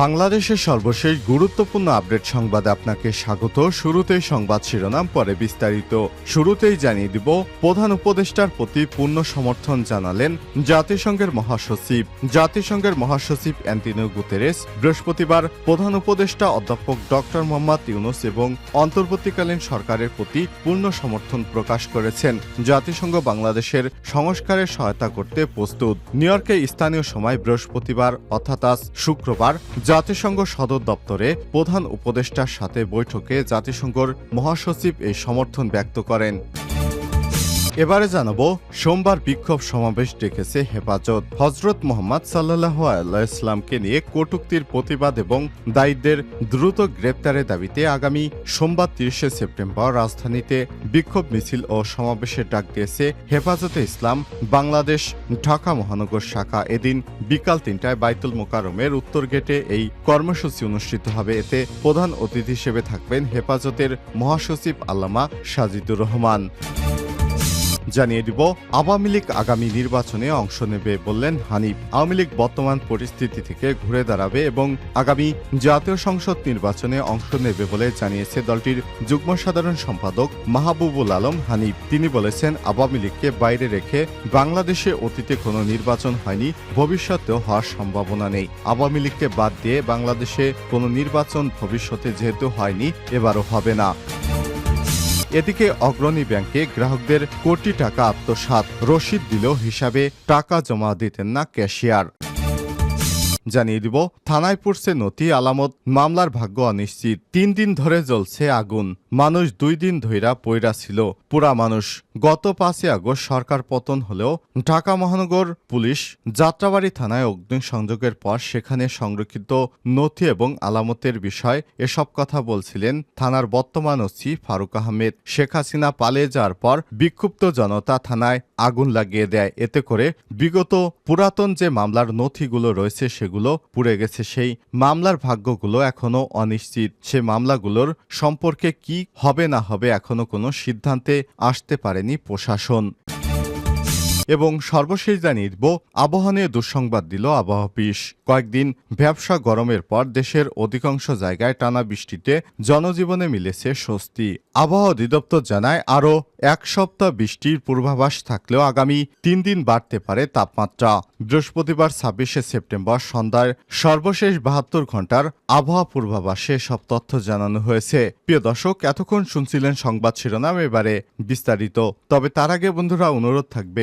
বাংলাদেশের সর্বশেষ গুরুত্বপূর্ণ আপডেট সংবাদে আপনাকে স্বাগত। শুরুতেই সংবাদ শিরোনাম, পরে বিস্তারিত। শুরুতেই জানিয়ে দিব, প্রধান উপদেষ্টার প্রতি পূর্ণ সমর্থন জানালেন জাতিসংঘের মহাসচিব। জাতিসংঘের মহাসচিব অ্যান্টিনিও গুতেরেস, বৃহস্পতিবার প্রধান উপদেষ্টা অধ্যাপক ডক্টর মোহাম্মদ ইউনুস এবং অন্তর্বর্তীকালীন সরকারের প্রতি পূর্ণ সমর্থন প্রকাশ করেছেন। জাতিসংঘ বাংলাদেশের সংস্কারের সহায়তা করতে প্রস্তুত। নিউ ইয়র্কে স্থানীয় সময় বৃহস্পতিবার, অর্থাৎ শুক্রবার জাতিসংঘ সদর দপ্তরে প্রধান উপদেষ্টার সাথে বৈঠকে জাতিসংঘর মহাসচিব এই সমর্থন ব্যক্ত করেন। এবারে জানাব, সোমবার বিক্ষোভ সমাবেশ ডেকেছে হেফাজত। হজরত মোহাম্মদ সাল্লাহ ইসলামকে নিয়ে কটুক্তির প্রতিবাদ এবং দায়ীদের দ্রুত গ্রেপ্তারের দাবিতে আগামী সোমবার তিরিশে সেপ্টেম্বর রাজধানীতে বিক্ষোভ মিছিল ও সমাবেশের ডাক দিয়েছে হেফাজতে ইসলাম, বাংলাদেশ, ঢাকা মহানগর শাখা। এদিন বিকাল তিনটায় বাইতুল মোকারমের উত্তর গেটে এই কর্মসূচি অনুষ্ঠিত হবে। এতে প্রধান অতিথি হিসেবে থাকবেন হেফাজতের মহাসচিব আল্লামা সাজিদুর রহমান। জানিয়ে দিব, আওয়ামী লীগ আগামী নির্বাচনে অংশ নেবে বললেন হানিফ। আওয়ামী লীগ বর্তমান পরিস্থিতি থেকে ঘুরে দাঁড়াবে এবং আগামী জাতীয় সংসদ নির্বাচনে অংশ নেবে বলে জানিয়েছে দলটির যুগ্ম সাধারণ সম্পাদক মাহবুবুল আলম হানিফ। তিনি বলেছেন, আওয়ামী লীগকে বাইরে রেখে বাংলাদেশে অতীতে কোনো নির্বাচন হয়নি, ভবিষ্যতেও হওয়ার সম্ভাবনা নেই। আওয়ামী লীগকে বাদ দিয়ে বাংলাদেশে কোনো নির্বাচন ভবিষ্যতে যেহেতু হয়নি, এবারও হবে না। এদিকে অগ্রণী ব্যাংকে গ্রাহকদের কোটি টাকা আত্মসাত রসিদ দিলেও হিসাবে টাকা জমা দিতেন না ক্যাশিয়ার। জানিয়ে দিব, থানায় পড়ছে নথি, আলামত, মামলার ভাগ্য অনিশ্চিত। তিন দিন ধরে জ্বলছে আগুন। মানুষ দুই দিন ধইরা পইরা ছিল। পুরা মানুষ। গত পাঁচই আগস্ট সরকার পতন হলেও ঢাকা মহানগর পুলিশ যাত্রাবাড়ি থানায় অগ্নিসংযোগের পর সেখানে সংরক্ষিত নথি এবং আলামতের বিষয় এসব কথা বলছিলেন থানার বর্তমান ওসি ফারুক আহমেদ। শেখ হাসিনা পালিয়ে যাওয়ার পর বিক্ষুব্ধ জনতা থানায় আগুন লাগিয়ে দেয়। এতে করে বিগত পুরাতন যে মামলার নথিগুলো রয়েছে সেগুলো পুড়ে গেছে। সেই মামলার ভাগ্যগুলো এখনও অনিশ্চিত। সে মামলাগুলোর সম্পর্কে কি হবে না হবে এখনও কোনো সিদ্ধান্তে আসতে পারেনি প্রশাসন। এবং সর্বশেষ জানিয়ে দিব, আবহাওয়া নিয়ে দুঃসংবাদ দিল আবহাওয়া অফিস। কয়েকদিন ব্যবসা গরমের পর দেশের অধিকাংশ জায়গায় টানা বৃষ্টিতে জনজীবনে মিলেছে স্বস্তি। আবহাওয়া অধিদপ্তর জানায়, আরও এক সপ্তাহ বৃষ্টির পূর্বাভাস থাকলেও আগামী তিন দিন বাড়তে পারে তাপমাত্রা। বৃহস্পতিবার ছাব্বিশে সেপ্টেম্বর সন্ধ্যায় সর্বশেষ বাহাত্তর ঘণ্টার আবহাওয়া পূর্বাভাসে সব তথ্য জানানো হয়েছে। প্রিয় দর্শক, এতক্ষণ শুনছিলেন সংবাদ শিরোনাম, এবারে বিস্তারিত। তবে তার আগে বন্ধুরা, অনুরোধ থাকবে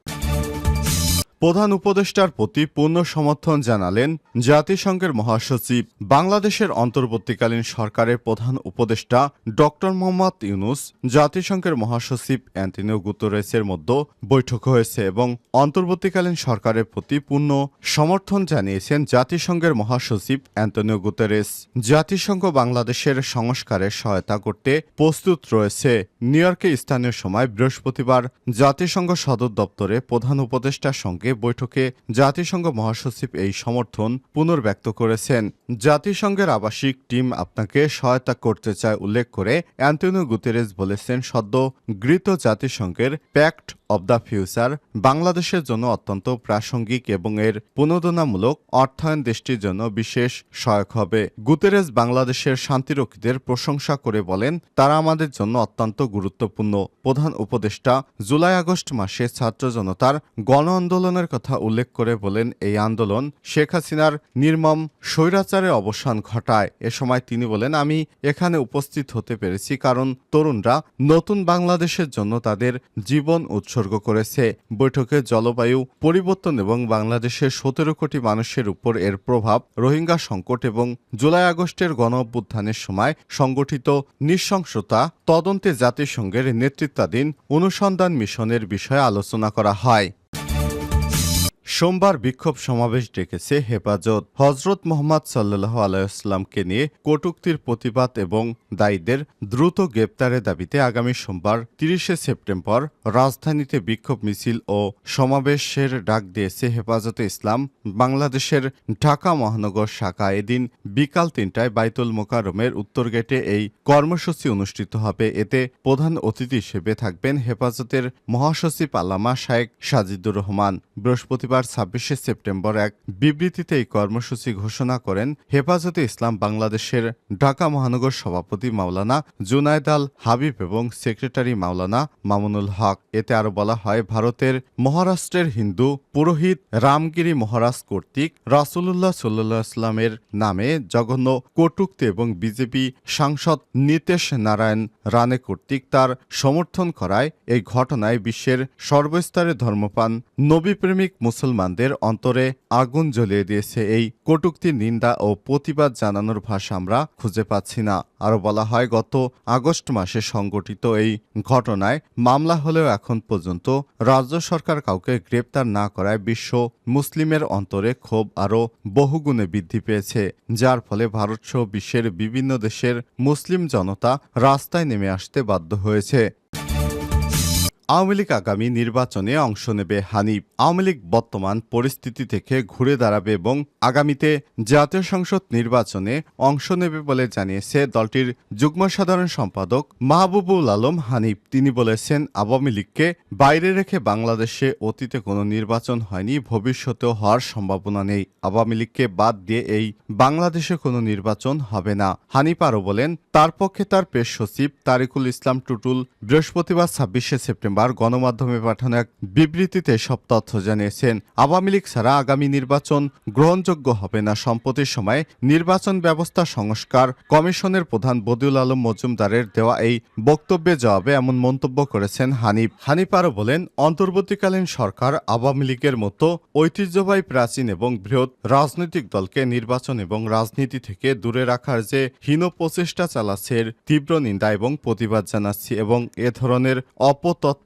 প্রধান উপদেষ্টার প্রতি পূর্ণ সমর্থন জানালেন জাতিসংঘের মহাসচিব। বাংলাদেশের অন্তর্বর্তীকালীন সরকারের প্রধান উপদেষ্টা ডক্টর মোহাম্মদ ইউনুস, জাতিসংঘের মহাসচিব অ্যান্টনিও গুতরেসের মধ্যে বৈঠক হয়েছে এবং অন্তর্বর্তীকালীন সরকারের প্রতি পূর্ণ সমর্থন জানিয়েছেন জাতিসংঘের মহাসচিব অ্যান্টনিও গুতেরেস। জাতিসংঘ বাংলাদেশের সংস্কারের সহায়তা করতে প্রস্তুত রয়েছে। নিউ ইয়র্কে স্থানীয় সময় বৃহস্পতিবার জাতিসংঘ সদর দপ্তরে প্রধান উপদেষ্টার সঙ্গে বৈঠকে জাতিসংঘ মহাসচিব এই সমর্থন পুনর্ব্যক্ত করেছেন। জাতিসংঘের আবাসিক টিম আপনাকে সহায়তা করতে চায় উল্লেখ করে অ্যান্টনিও গুতেরেস বলেছেন, সদ্য গৃহীত জাতিসংঘের প্যাক্ট অব দ্য ফিউচার বাংলাদেশের জন্য অত্যন্ত প্রাসঙ্গিক এবং এর পুনর্দনামূলক অর্থায়ন দেশটির জন্য বিশেষ সহায়ক হবে। গুতেরেস বাংলাদেশের শান্তিরক্ষীদের প্রশংসা করে বলেন, তারা আমাদের জন্য অত্যন্ত গুরুত্বপূর্ণ। প্রধান উপদেষ্টা জুলাই আগস্ট মাসে ছাত্র জনতার গণ আন্দোলনের কথা উল্লেখ করে বলেন এই আন্দোলন শেখ হাসিনার নির্মম স্বৈরাচারের অবসান ঘটায়। এ সময় তিনি বলেন, আমি এখানে উপস্থিত হতে পেরেছি কারণ তরুণরা নতুন বাংলাদেশের জন্য তাদের জীবন উৎসর্গ করেছে। বৈঠকে জলবায়ু পরিবর্তন এবং বাংলাদেশের সতেরো কোটি মানুষের উপর এর প্রভাব, রোহিঙ্গা সংকট এবং জুলাই আগস্টের গণ অভ্যুত্থানের সময় সংগঠিত নৃশংসতা, তদন্তে জাতিসংঘের নেতৃত্বাধীন অনুসন্ধান মিশনের বিষয়ে আলোচনা করা হয়। সোমবার বিক্ষোভ সমাবেশ ডেকেছে হেফাজত। হজরত মোহাম্মদ সাল্লাহ আলাইসলামকে নিয়ে কটুক্তির প্রতিবাদ এবং দায়ীদের দ্রুত গ্রেপ্তারের দাবিতে আগামী সোমবার তিরিশে সেপ্টেম্বর রাজধানীতে বিক্ষোভ মিছিল ও সমাবেশের ডাক দিয়েছে হেফাজতে ইসলাম। বাংলাদেশের ঢাকা মহানগর শাখা এদিন বিকাল তিনটায় বাইতুল মোকারমের উত্তর গেটে এই কর্মসূচি অনুষ্ঠিত হবে। এতে প্রধান অতিথি হিসেবে থাকবেন হেফাজতের মহাসচিব আল্লামা শায়েক সাজিদুর রহমান। বৃহস্পতিবার ছাব্বিশে সেপ্টেম্বর এক বিবৃতিতে এই কর্মসূচি ঘোষণা করেন হেফাজতে ইসলাম বাংলাদেশের ঢাকা মহানগর সভাপতি মাওলানা জুনায়দ আল হাবিব এবং সেক্রেটারি মাওলানা মামুনুল হক। এতে আরও বলা হয়, ভারতের মহারাষ্ট্রের হিন্দু পুরোহিত রামগিরি মহারাজ কর্তৃক রাসুলুল্লাহ সাল্লাহ ইসলামের নামে জঘন্য কটুক্তি এবং বিজেপি সাংসদ নিতেশ নারায়ণ রানে কর্তৃক তার সমর্থন করায় এই ঘটনায় বিশ্বের সর্বস্তরে ধর্মপান নবীপ্রেমিক মুসলমানদের অন্তরে আগুন জ্বলিয়ে দিয়েছে। এই কটুক্তির নিন্দা ও প্রতিবাদ জানানোর ভাষা আমরা খুঁজে পাচ্ছি না। আরও বলা হয়, গত আগস্ট মাসে সংগঠিত এই ঘটনায় মামলা হলেও এখন পর্যন্ত রাজ্য সরকার কাউকে গ্রেপ্তার না করায় বিশ্ব মুসলিমের অন্তরে ক্ষোভ আরও বহুগুণে বৃদ্ধি পেয়েছে, যার ফলে ভারতসহ বিশ্বের বিভিন্ন দেশের মুসলিম জনতা রাস্তায় নেমে আসতে বাধ্য হয়েছে। আওয়ামী লীগ আগামী নির্বাচনে অংশ নেবে হানিফ। আওয়ামী লীগ বর্তমান পরিস্থিতি থেকে ঘুরে দাঁড়াবে এবং আগামীতে জাতীয় সংসদ নির্বাচনে অংশ নেবে বলে জানিয়েছে দলটির যুগ্ম সাধারণ সম্পাদক মাহবুবুল আলম হানিফ। তিনি বলেছেন, আওয়ামী লীগকে বাইরে রেখে বাংলাদেশে অতীতে কোনো নির্বাচন হয়নি, ভবিষ্যতেও হওয়ার সম্ভাবনা নেই। আওয়ামী লীগকে বাদ দিয়ে এই বাংলাদেশে কোনো নির্বাচন হবে না। হানিফ আরও বলেন, তার পক্ষে তার পেশ সচিব তারিকুল ইসলাম টুটুল বৃহস্পতিবার ছাব্বিশে সেপ্টেম্বর গণমাধ্যমে পাঠানো এক বিবৃতিতে সব তথ্য জানিয়েছেন, আওয়ামী লীগ ছাড়া আগামী নির্বাচন গ্রহণযোগ্য হবে না। সম্প্রতির সময় নির্বাচন ব্যবস্থা সংস্কার কমিশনের প্রধান বদিউল আলম মজুমদারের দেওয়া এই বক্তব্যে জবাবে এমন মন্তব্য করেছেন হানিফ। হানিফ আরও বলেন, অন্তর্বর্তীকালীন সরকার আওয়ামী লীগের মতো ঐতিহ্যবাহী প্রাচীন এবং বৃহৎ রাজনৈতিক দলকে নির্বাচন এবং রাজনীতি থেকে দূরে রাখার যে হীন প্রচেষ্টা চালাচ্ছে তীব্র নিন্দা এবং প্রতিবাদ জানাচ্ছি এবং এ ধরনের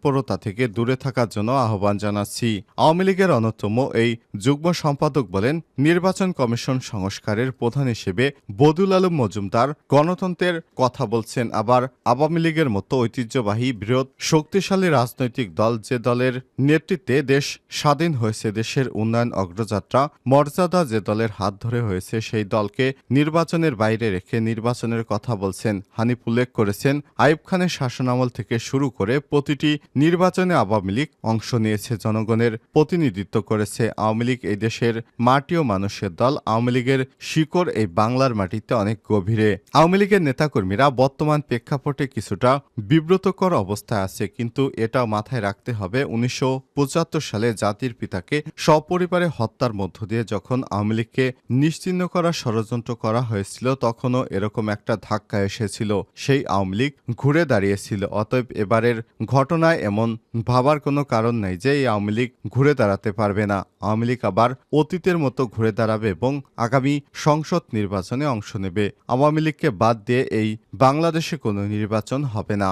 অপতৎপরতা থেকে দূরে থাকার জন্য আহ্বান জানাচ্ছি। আওয়ামী লীগের অন্যতম এই যুগ্ম সম্পাদক বলেন, নির্বাচন কমিশন সংস্কারের প্রধান হিসেবে বদুল আলম মজুমদার গণতন্ত্রের কথা বলছেন। আবার আওয়ামী লীগের মতো ঐতিহ্যবাহী, বৃহৎ, শক্তিশালী রাজনৈতিক দল যে দলের নেতৃত্বে দেশ স্বাধীন হয়েছে, দেশের উন্নয়ন অগ্রযাত্রা, মর্যাদা যে দলের হাত ধরে হয়েছে, সেই দলকে নির্বাচনের বাইরে রেখে নির্বাচনের কথা বলছেন। হানিফ উল্লেখ করেছেন আইব খানের শাসনামল থেকে শুরু করে প্রতিটি নির্বাচনে আওয়ামী লীগ অংশ নিয়েছে জনগণের প্রতিনিধিত্ব করেছে আওয়ামী লীগ। এই দেশের মাটি ও মানুষের দল আওয়ামী লীগের শিকড় এই বাংলার মাটিতে অনেক গভীরে। আওয়ামী লীগের নেতাকর্মীরা বর্তমান প্রেক্ষাপটে কিছুটা বিব্রতকর অবস্থায় আছে, কিন্তু এটা মাথায় রাখতে হবে উনিশশো পঁচাত্তর সালে জাতির পিতাকে সপরিবারে হত্যার মধ্য দিয়ে যখন আওয়ামী লীগকে নিশ্চিহ্ন করার ষড়যন্ত্র করা হয়েছিল, তখনও এরকম একটা ধাক্কা এসেছিল। সেই আওয়ামী লীগ ঘুরে দাঁড়িয়েছিল, অতএব এবারের ঘটনায় এমন ভাবার কোনো কারণ নেই যে এই আওয়ামী লীগ ঘুরে দাঁড়াতে পারবে না। আওয়ামী লীগ আবার অতীতের মতো ঘুরে দাঁড়াবে এবং আগামী সংসদ নির্বাচনে অংশ নেবে। আওয়ামী লীগকে বাদ দিয়ে এই বাংলাদেশে কোনো নির্বাচন হবে না।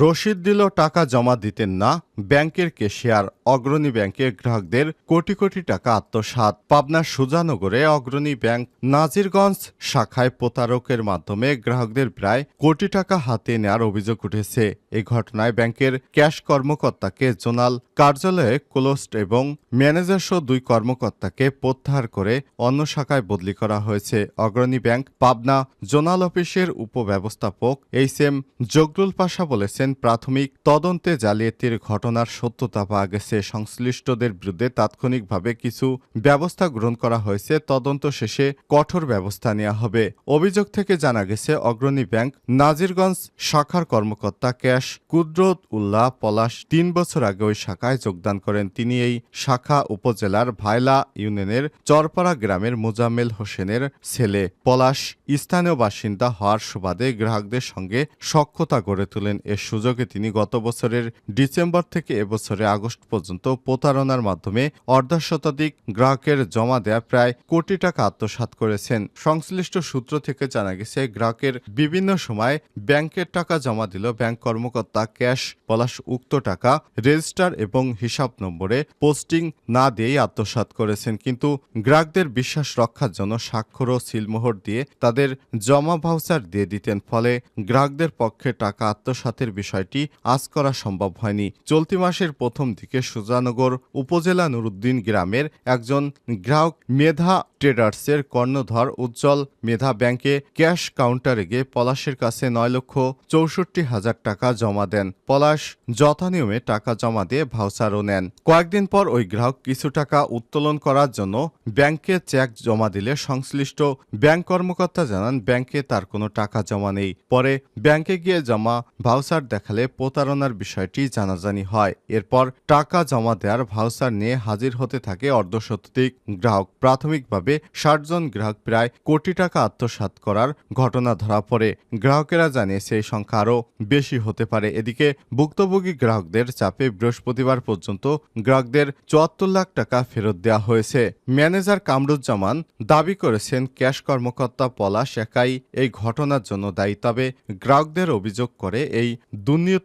রশিদ দিল টাকা জমা দিতেন না ব্যাংকের কেশিয়ার অগ্রণী ব্যাংকের গ্রাহকদের কোটি কোটি টাকা আত্মসাৎ। পাবনার সুজানগরে অগ্রণী ব্যাংক নাজিরগঞ্জ শাখায় প্রতারকের মাধ্যমে গ্রাহকদের প্রায় কোটি টাকা হাতে নেওয়ার অভিযোগ উঠেছে। এই ঘটনায় ব্যাংকের ক্যাশ কর্মকর্তাকে জোনাল কার্যালয়ে ক্লোস্ট এবং ম্যানেজার সহ দুই কর্মকর্তাকে প্রত্যাহার করে অন্য শাখায় বদলি করা হয়েছে। অগ্রণী ব্যাংক পাবনা জোনাল অফিসের উপব্যবস্থাপক এইচ এম জগরুল পাশা বলেছেন, প্রাথমিক তদন্তে জালিয়াতির ঘটনার সত্যতা পাওয়া গেছে। সংশ্লিষ্টদের বিরুদ্ধে তাৎক্ষণিকভাবে কিছু ব্যবস্থা গ্রহণ করা হয়েছে। তদন্ত শেষে কঠোর ব্যবস্থা নেওয়া হবে। অভিযোগ থেকে জানা গেছে, অগ্রণী ব্যাংক নাজিরগঞ্জ শাখার কর্মকর্তা ক্যাশ কুদরত উল্লাহ পলাশ তিন বছর আগে ওই শাখায় যোগদান করেন। তিনি এই শাখা উপজেলার ভাইলা ইউনিয়নের চরপাড়া গ্রামের মোজাম্মেল হোসেনের ছেলে। পলাশ স্থানীয় বাসিন্দা হওয়ার সুবাদে গ্রাহকদের সঙ্গে সক্ষতা গড়ে তোলেন। এর সুযোগে তিনি গত বছরের ডিসেম্বর থেকে থেকে এবছরে আগস্ট পর্যন্ত প্রতারণার মাধ্যমে অর্ধশতাধিক গ্রাহকের জমা দেয়া প্রায় কোটি টাকা আত্মসাৎ করেছেন। সংশ্লিষ্ট সূত্র থেকে জানা গেছে, গ্রাহকের বিভিন্ন সময় ব্যাংকের টাকা জমা দিল ব্যাংক কর্মকর্তা ক্যাশ পলাশ উক্ত টাকা রেজিস্টার এবং হিসাব নম্বরে পোস্টিং না দিয়েই আত্মসাৎ করেছেন। কিন্তু গ্রাহকদের বিশ্বাস রক্ষার জন্য স্বাক্ষর ও সিলমোহর দিয়ে তাদের জমা ভাউচার দিয়ে দিতেন। ফলে গ্রাহকদের পক্ষে টাকা আত্মসাতের বিষয়টি আজ করা সম্ভব হয়নি। চলতি মাসের প্রথম দিকে সুজানগর উপজেলা নুরুদ্দিন গ্রামের একজন গ্রাহক মেধা ট্রেডার্সের কর্ণধর উজ্জ্বল মেধা ব্যাংকে ক্যাশ কাউন্টারে গিয়ে পলাশের কাছে নয় লক্ষ চৌষট্টি হাজার টাকা জমা দেন। পলাশ যথানিয়মে টাকা জমা দিয়ে ভাউচারও নেন। কয়েকদিন পর ওই গ্রাহক কিছু টাকা উত্তোলন করার জন্য ব্যাংকে চেক জমা দিলে সংশ্লিষ্ট ব্যাংক কর্মকর্তা জানান, ব্যাংকে তার কোনো টাকা জমা নেই। পরে ব্যাংকে গিয়ে জমা ভাউচার দেখালে প্রতারণার বিষয়টি জানাজানি হয়। এরপর টাকা জমা দেওয়ার ভাউচার নিয়ে হাজির হতে থাকে অর্ধশতাধিক গ্রাহক। প্রাথমিকভাবে ষাট জন গ্রাহক প্রায় কোটি টাকা আত্মসাৎ করার ঘটনা ধরা পড়ে। গ্রাহকেরা জানিয়েছে এই সংখ্যা আরও বেশি হতে পারে। এদিকে ভুক্তভোগী গ্রাহকদের চাপে বৃহস্পতিবার পর্যন্ত গ্রাহকদের চুয়াত্তর লাখ টাকা ফেরত দেওয়া হয়েছে। ম্যানেজার কামরুজ্জামান দাবি করেছেন, ক্যাশ কর্মকর্তা পলাশ একাই এই ঘটনার জন্য দায়ী। তবে গ্রাহকদের অভিযোগ করে এই দুর্নীতি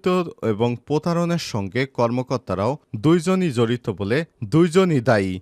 এবং প্রতারণার সঙ্গে কর্মকর্তারাও দুইজনই জড়িত বলে দুইজনই দায়ী।